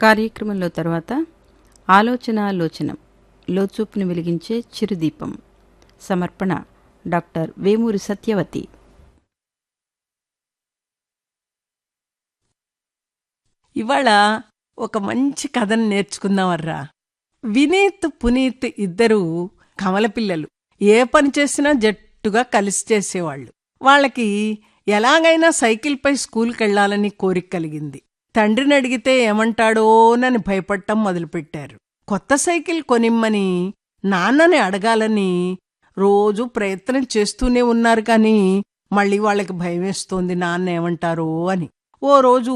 కార్యక్రమంలో తర్వాత ఆలోచన లోచనం లోచూపును వెలిగించే చిరుదీపం. సమర్పణ డాక్టర్ వేమూరి సత్యవతి. ఇవాళ ఒక మంచి కథను నేర్చుకుందామర్రా. వినీత్ పునీత్ ఇద్దరూ కమల పిల్లలు. ఏ పని చేసినా జట్టుగా కలిసి చేసేవాళ్ళు. వాళ్ళకి ఎలాగైనా సైకిల్పై స్కూల్కి వెళ్ళాలని కోరిక కలిగింది. తండ్రిని అడిగితే ఏమంటాడోనని భయపడటం మొదలుపెట్టారు. కొత్త సైకిల్ కొనిమ్మని నాన్నని అడగాలని రోజు ప్రయత్నం చేస్తూనే ఉన్నారు కానీ మళ్ళీ వాళ్ళకి భయమేస్తోంది నాన్న ఏమంటారో అని. ఓ రోజు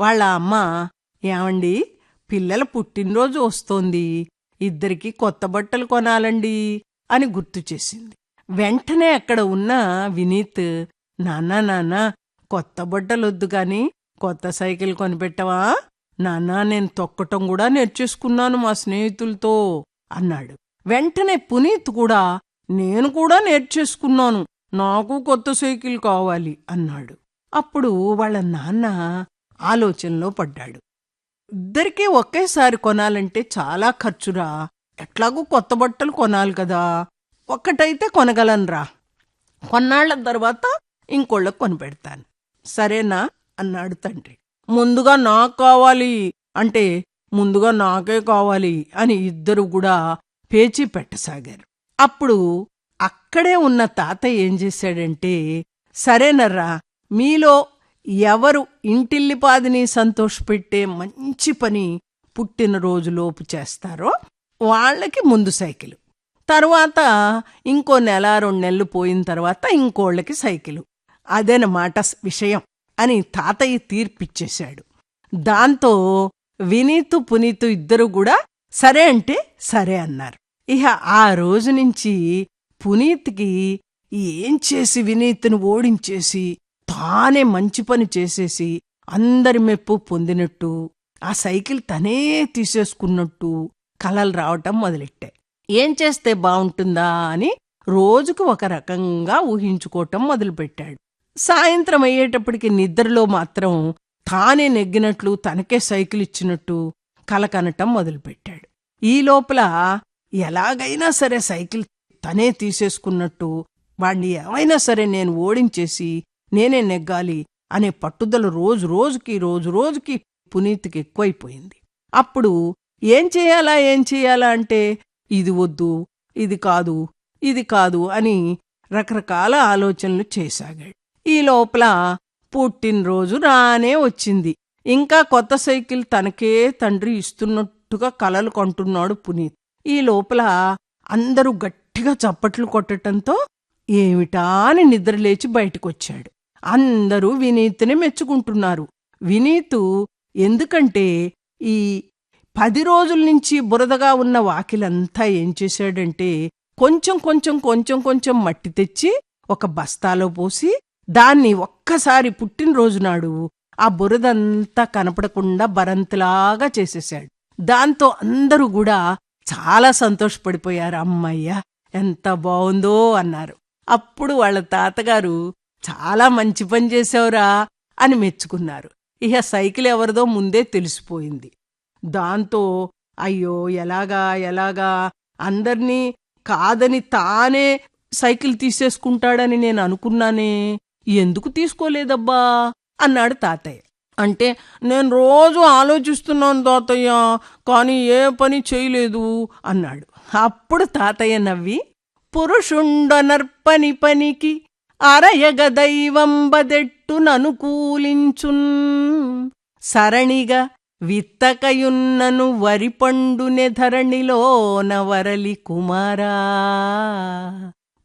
వాళ్ళ అమ్మ ఏమండి పిల్లల పుట్టినరోజు వస్తోంది ఇద్దరికి కొత్త బట్టలు కొనాలండి అని గుర్తు చేసింది. వెంటనే అక్కడ ఉన్న వినీత్ నాన్నా నాన్న కొత్త బట్టలొద్దు కానీ కొత్త సైకిల్ కొనిపెట్టవా? నాన్న నేను తొక్కటం కూడా నేర్చేసుకున్నాను మా స్నేహితులతో అన్నాడు. వెంటనే పునీత్ కూడా నేను కూడా నేర్చేసుకున్నాను నాకు కొత్త సైకిల్ కావాలి అన్నాడు. అప్పుడు వాళ్ళ నాన్న ఆలోచనలో పడ్డాడు. ఇద్దరికీ ఒకేసారి కొనాలంటే చాలా ఖర్చురా. ఎట్లాగూ కొత్త బట్టలు కొనాలి కదా. ఒక్కటైతే కొనగలనురా. కొన్నాళ్ళ తర్వాత ఇంకోళ్ళకు కొనిపెడతాను. సరేనా? అన్నాడు తండ్రి. ముందుగా నాకు కావాలి అంటే ముందుగా నాకే కావాలి అని ఇద్దరు కూడా పేచీ పెట్టసాగారు. అప్పుడు అక్కడే ఉన్న తాత ఏం చేశాడంటే సరేనర్రా మీలో ఎవరు ఇంటిల్లిపాదిని సంతోషపెట్టే మంచి పని పుట్టినరోజులోపు చేస్తారో వాళ్ళకి ముందు సైకిల్. తర్వాత ఇంకో నెల రెండు నెలలు పోయిన తర్వాత ఇంకోళ్ళకి సైకిలు. అదేనమాట విషయం. అని తాతయ్య తీర్పిచ్చేశాడు. దాంతో వినీతు పునీతు ఇద్దరు కూడా సరే అంటే సరే అన్నారు. ఇహ ఆ రోజు నుంచి పునీత్కి ఏం చేసి వినీత్ను ఓడించేసి తానే మంచి పని చేసేసి అందరి మెప్పు పొందినట్టు ఆ సైకిల్ తనే తీసేసుకున్నట్టు కలలు రావటం మొదలెట్టాయి ఏం చేస్తే బావుంటుందా అని రోజుకు ఒక రకంగా ఊహించుకోవటం మొదలుపెట్టాడు. సాయంత్రం అయ్యేటప్పటికి నిద్రలో మాత్రం తానే నెగ్గినట్లు తనకే సైకిల్ ఇచ్చినట్టు కలకనటం మొదలుపెట్టాడు. ఈ లోపల ఎలాగైనా సరే సైకిల్ తనే తీసేసుకున్నట్టు వాణ్ణి ఏమైనా సరే నేను ఓడించేసి నేనే నెగ్గాలి అనే పట్టుదల రోజు రోజుకి రోజు రోజుకి పునీత్కి ఎక్కువైపోయింది. అప్పుడు ఏం చేయాలా ఏం చేయాలా అంటే ఇది వద్దు ఇది కాదు ఇది కాదు అని రకరకాల ఆలోచనలు చేసాగాడు. ఈ లోపల పుట్టినరోజు రానే వచ్చింది. ఇంకా కొత్త సైకిల్ తనకే తండ్రి ఇస్తున్నట్టుగా కలలు కొంటున్నాడు పునీత్. ఈ లోపల అందరూ గట్టిగా చప్పట్లు కొట్టటంతో ఏమిటా అని నిద్రలేచి బయటకొచ్చాడు. అందరూ వినీత్ని మెచ్చుకుంటున్నారు. వినీతు ఎందుకంటే ఈ పది రోజుల నుంచి బురదగా ఉన్న వాకిలంతా ఏం చేశాడంటే కొంచెం కొంచెం కొంచెం కొంచెం మట్టి తెచ్చి ఒక బస్తాలో పోసి దాన్ని ఒక్కసారి పుట్టినరోజు నాడు ఆ బురదంతా కనపడకుండా బరంతలాగా చేసేశాడు. దాంతో అందరూ కూడా చాలా సంతోషపడిపోయారు. అమ్మయ్య ఎంత బావుందో అన్నారు. అప్పుడు వాళ్ళ తాతగారు చాలా మంచి పని చేశావురా అని మెచ్చుకున్నారు. ఇహ సైకిల్ ఎవరిదో ముందే తెలిసిపోయింది. దాంతో అయ్యో ఎలాగా ఎలాగా అందర్నీ కాదని తానే సైకిల్ తీసేసుకుంటాడని నేను అనుకున్నానే ఎందుకు తీసుకోలేదబ్బా? అన్నాడు తాతయ్య. అంటే నేను రోజు ఆలోచిస్తున్నాను తాతయ్య కానీ ఏ పని చేయలేదు అన్నాడు. అప్పుడు తాతయ్య నవ్వి పురుషుండనర్పని పనికి అరయగ దైవంబదెట్టుననుకూలించున్ సరణిగా విత్తకయున్నను వరిపండునె ధరణిలోన వరలి కుమారా.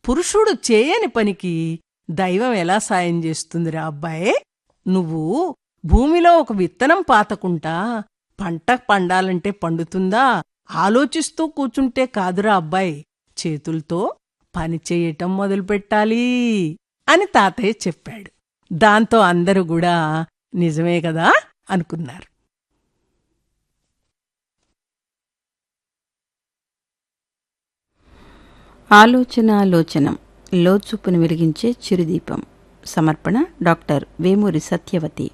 పురుషుడు చేయని పనికి దైవం ఎలా సాయం చేస్తుందిరా అబ్బాయే? నువ్వు భూమిలో ఒక విత్తనం పాతకుంటా పంట పండాలంటే పండుతుందా? ఆలోచిస్తూ కూచుంటే కాదురా అబ్బాయి. చేతులతో పనిచేయటం మొదలుపెట్టాలి అని తాతయ్య చెప్పాడు. దాంతో అందరూ కూడా నిజమే కదా అనుకున్నారు. ఆలోచన ఆలోచనం. లోచూపును వెలిగించే చిరుదీపం. సమర్పణ డాక్టర్ వేమూరి సత్యవతి.